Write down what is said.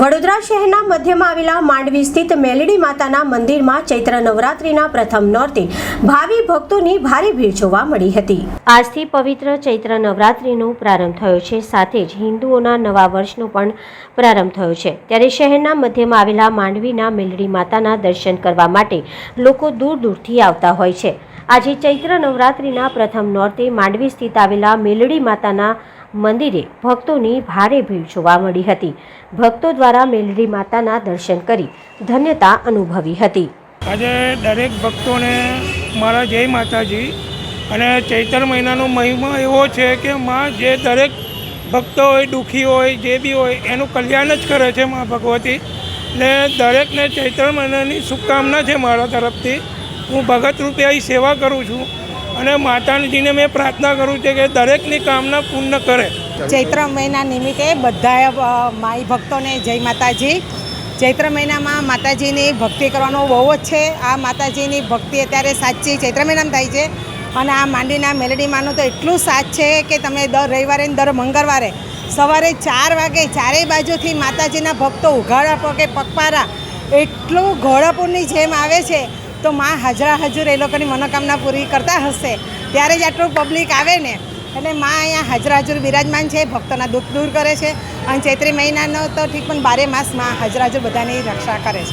વડોદરા શહેરના મધ્યમાં આવેલા માંડવી સ્થિત મેલડી માતાના મંદિરમાં ચૈત્ર નવરાત્રિના પ્રથમ નોરતે ભાવિ ભક્તોની ભારે ભીડ જોવા મળી હતી. આજથી પવિત્ર ચૈત્ર નવરાત્રિનો પ્રારંભ થયો છે. સાથે જ હિન્દુઓના નવા વર્ષનો પણ પ્રારંભ થયો છે. ત્યારે શહેરના મધ્યમાં આવેલા માંડવીના મેલડી માતાના દર્શન કરવા માટે લોકો દૂર દૂરથી આવતા હોય છે. આજે ચૈત્ર નવરાત્રિના પ્રથમ નોરતે માંડવી સ્થિત આવેલા મેલડી માતાના મંદિરે ભક્તોની ભારે ભીડ જોવા મળી હતી. ભક્તો દ્વારા મેલડી માતાના દર્શન કરી ધન્યતા અનુભવી હતી. આજે દરેક ભક્તોને મારા જય માતાજી અને ચૈતર મહિનાનો મહિમા એવો છે કે માં જે દરેક ભક્તો હોય, દુઃખી હોય, જે બી હોય, એનું કલ્યાણ જ કરે છે મા ભગવતી. ને દરેકને ચૈત્ર મહિનાની શુભકામના છે મારા તરફથી. હું ભગત રૂપે અહીં સેવા કરું છું. અને માતાજીને મેં પ્રાર્થના કરું છું કે દરેકની કામના પૂર્ણ કરે. ચૈત્ર મહિના નિમિત્તે બધા માઈ ભક્તોને જય માતાજી. ચૈત્ર મહિનામાં માતાજીની ભક્તિ કરવાનો બહુ જ છે. આ માતાજીની ભક્તિ અત્યારે સાચી ચૈત્ર મહિનામાં થાય છે. અને આ માંડીના મેલડીમાંનું તો એટલું સાચ છે કે તમે દર રવિવારે દર મંગળવારે સવારે ચાર વાગે ચારેય બાજુથી માતાજીના ભક્તો ઉઘાડા પગે પગપારા એટલું ઘોડાપુરની જેમ આવે છે. તો માં હાજરા હજુર એ લોકોની મનોકામના પૂરી કરતા હશે. ત્યારે જ આટલું પબ્લિક આવે ને, એટલે માં અહીંયા હાજરા હજુર બિરાજમાન છે, ભક્તોના દુઃખ દૂર કરે છે. અને ચૈત્રી મહિનાનો તો ઠીક, પણ બારે માસમાં હાજરા હજુર બધાની રક્ષા કરે છે.